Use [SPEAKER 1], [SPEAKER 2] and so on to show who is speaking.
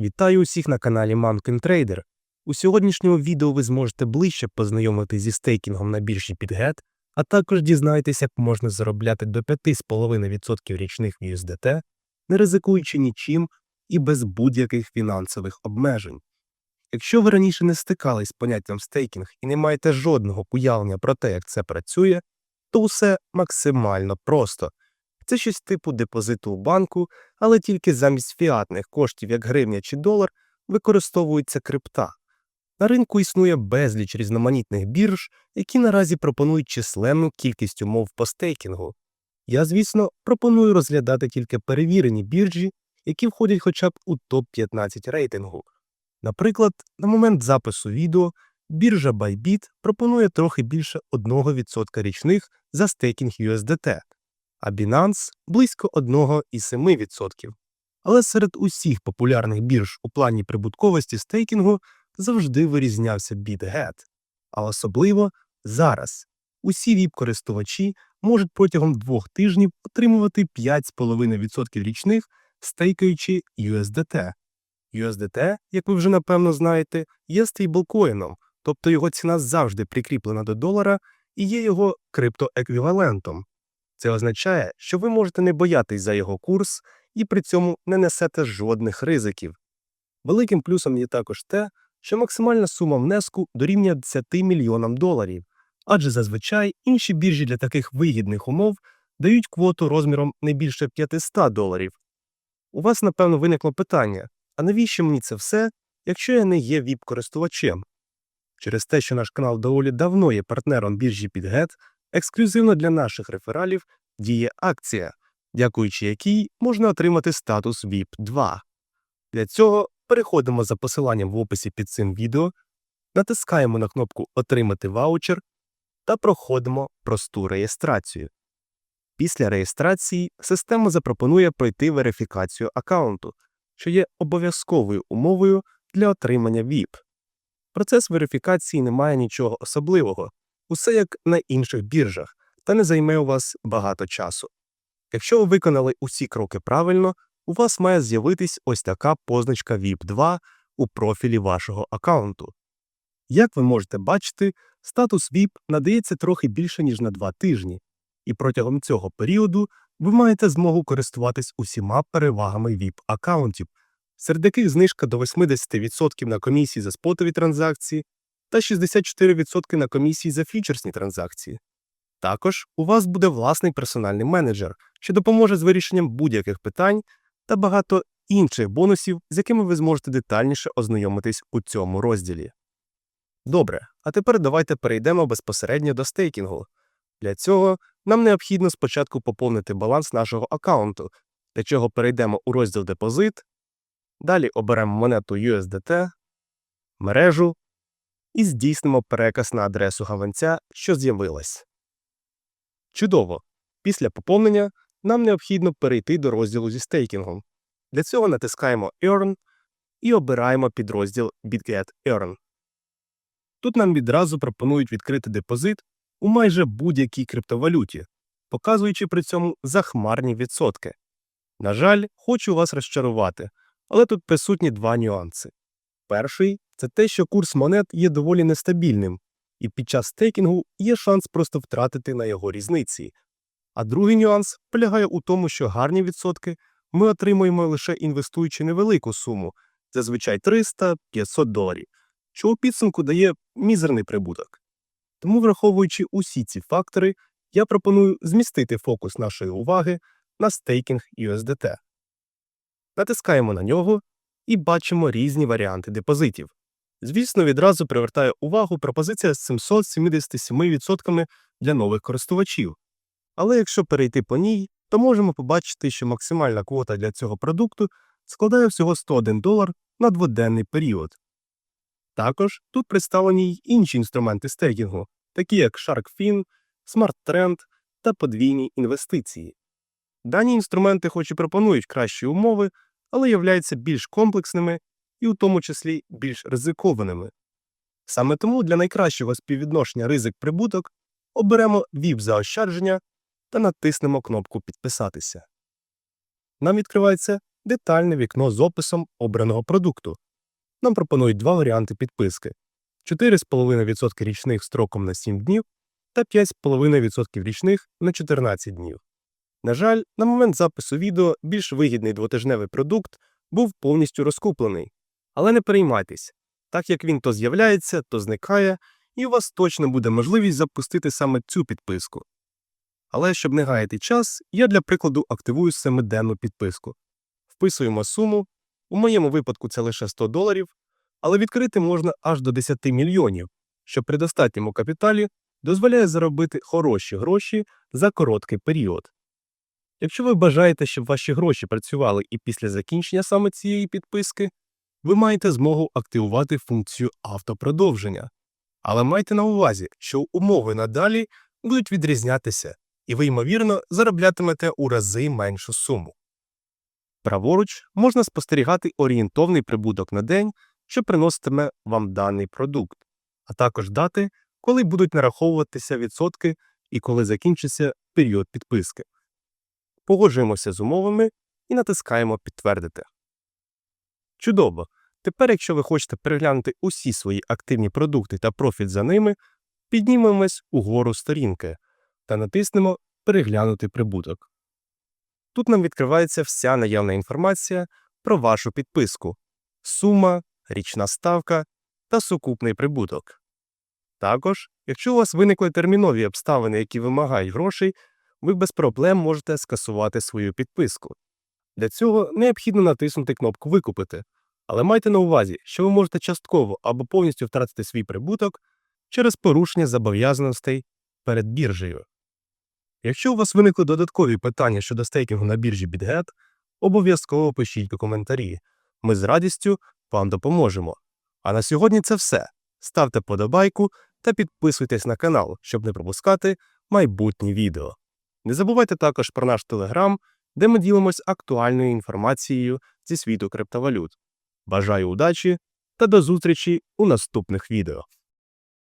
[SPEAKER 1] Вітаю усіх на каналі Mountain Trader. У сьогоднішньому відео ви зможете ближче познайомитись зі стейкінгом на біржі Bitget, а також дізнаєтесь, як можна заробляти до 5,5% річних USDT, не ризикуючи нічим і без будь-яких фінансових обмежень. Якщо ви раніше не стикались з поняттям стейкінг і не маєте жодного уявлення про те, як це працює, то усе максимально просто. Це щось типу депозиту у банку, але тільки замість фіатних коштів, як гривня чи долар, використовується крипта. На ринку існує безліч різноманітних бірж, які наразі пропонують численну кількість умов по стейкінгу. Я, звісно, пропоную розглядати тільки перевірені біржі, які входять хоча б у топ-15 рейтингу. Наприклад, на момент запису відео біржа Bybit пропонує трохи більше 1% річних за стейкінг USDT, а Binance – близько 1,7%. Але серед усіх популярних бірж у плані прибутковості стейкінгу завжди вирізнявся BitGet. А особливо зараз. Усі ВІП-користувачі можуть протягом двох тижнів отримувати 5,5% річних, стейкаючи USDT. USDT, як ви вже напевно знаєте, є стейблкоїном, тобто його ціна завжди прикріплена до долара і є його криптоеквівалентом. Це означає, що ви можете не боятись за його курс і при цьому не несете жодних ризиків. Великим плюсом є також те, що максимальна сума внеску дорівнює 10 мільйонам доларів, адже зазвичай інші біржі для таких вигідних умов дають квоту розміром не більше 500 доларів. У вас, напевно, виникло питання: а навіщо мені це все, якщо я не є ВІП-користувачем? Через те, що наш канал доволі давно є партнером біржі Підгет, ексклюзивно для наших рефералів діє акція, дякуючи якій можна отримати статус VIP 2. Для цього переходимо за посиланням в описі під цим відео, натискаємо на кнопку Отримати ваучер та проходимо просту реєстрацію. Після реєстрації система запропонує пройти верифікацію аккаунту, що є обов'язковою умовою для отримання VIP. Процес верифікації не має нічого особливого, усе як на інших біржах, та не займе у вас багато часу. Якщо ви виконали усі кроки правильно, у вас має з'явитись ось така позначка VIP 2 у профілі вашого аккаунту. Як ви можете бачити, статус VIP надається трохи більше, ніж на 2 тижні, і протягом цього періоду ви маєте змогу користуватись усіма перевагами VIP аккаунтів, серед яких знижка до 80% на комісії за спотові транзакції та 64% на комісії за фьючерсні транзакції. Також у вас буде власний персональний менеджер, що допоможе з вирішенням будь-яких питань та багато інших бонусів, з якими ви зможете детальніше ознайомитись у цьому розділі. Добре, а тепер давайте перейдемо безпосередньо до стейкінгу. Для цього нам необхідно спочатку поповнити баланс нашого аккаунту, для чого перейдемо у розділ Депозит, далі оберемо монету USDT, мережу і здійснимо переказ на адресу гаванця, що з'явилась. Чудово! Після поповнення нам необхідно перейти до розділу зі стейкінгом. Для цього натискаємо Earn і обираємо підрозділ BitGet Earn. Тут нам відразу пропонують відкрити депозит у майже будь-якій криптовалюті, показуючи при цьому захмарні відсотки. На жаль, хочу вас розчарувати, але тут присутні два нюанси. Перший це те, що курс монет є доволі нестабільним, і під час стейкінгу є шанс просто втратити на його різниці. А другий нюанс полягає у тому, що гарні відсотки ми отримуємо лише інвестуючи невелику суму, зазвичай 300-500 доларів, що у підсумку дає мізерний прибуток. Тому, враховуючи усі ці фактори, я пропоную змістити фокус нашої уваги на стейкінг USDT. Натискаємо на нього і бачимо різні варіанти депозитів. Звісно, відразу привертає увагу пропозиція з 777% для нових користувачів. Але якщо перейти по ній, то можемо побачити, що максимальна квота для цього продукту складає всього 101 долар на дводенний період. Також тут представлені й інші інструменти стейкінгу, такі як SharkFin, SmartTrend та подвійні інвестиції. Дані інструменти хоч і пропонують кращі умови, але являються більш комплексними і у тому числі більш ризикованими. Саме тому для найкращого співвідношення ризик-прибуток оберемо VIP заощадження та натиснемо кнопку Підписатися. Нам відкривається детальне вікно з описом обраного продукту. Нам пропонують два варіанти підписки: 4,5% річних строком на 7 днів та 5,5% річних на 14 днів. На жаль, на момент запису відео більш вигідний двотижневий продукт був повністю розкуплений. Але не переймайтесь, так як він то з'являється, то зникає, і у вас точно буде можливість запустити саме цю підписку. Але щоб не гаяти час, я для прикладу активую семиденну підписку. Вписуємо суму, у моєму випадку це лише 100 доларів, але відкрити можна аж до 10 мільйонів, що при достатньому капіталі дозволяє заробити хороші гроші за короткий період. Якщо ви бажаєте, щоб ваші гроші працювали і після закінчення саме цієї підписки, ви маєте змогу активувати функцію автопродовження. Але майте на увазі, що умови надалі будуть відрізнятися, і ви, ймовірно, зароблятимете у рази меншу суму. Праворуч можна спостерігати орієнтовний прибуток на день, що приноситиме вам даний продукт, а також дати, коли будуть нараховуватися відсотки і коли закінчиться період підписки. Погоджуємося з умовами і натискаємо Підтвердити. Чудово! Тепер, якщо ви хочете переглянути усі свої активні продукти та профіль за ними, піднімемось угору сторінки та натиснемо Переглянути прибуток. Тут нам відкривається вся наявна інформація про вашу підписку, сума, річна ставка та сукупний прибуток. Також, якщо у вас виникли термінові обставини, які вимагають грошей, ви без проблем можете скасувати свою підписку. Для цього необхідно натиснути кнопку Викупити, але майте на увазі, що ви можете частково або повністю втратити свій прибуток через порушення зобов'язаностей перед біржею. Якщо у вас виникли додаткові питання щодо стейкінгу на біржі BitGet, обов'язково пишіть у коментарі. Ми з радістю вам допоможемо. А на сьогодні це все. Ставте подобайку та підписуйтесь на канал, щоб не пропускати майбутні відео. Не забувайте також про наш телеграм, де ми ділимось актуальною інформацією зі світу криптовалют. Бажаю удачі та до зустрічі у наступних відео.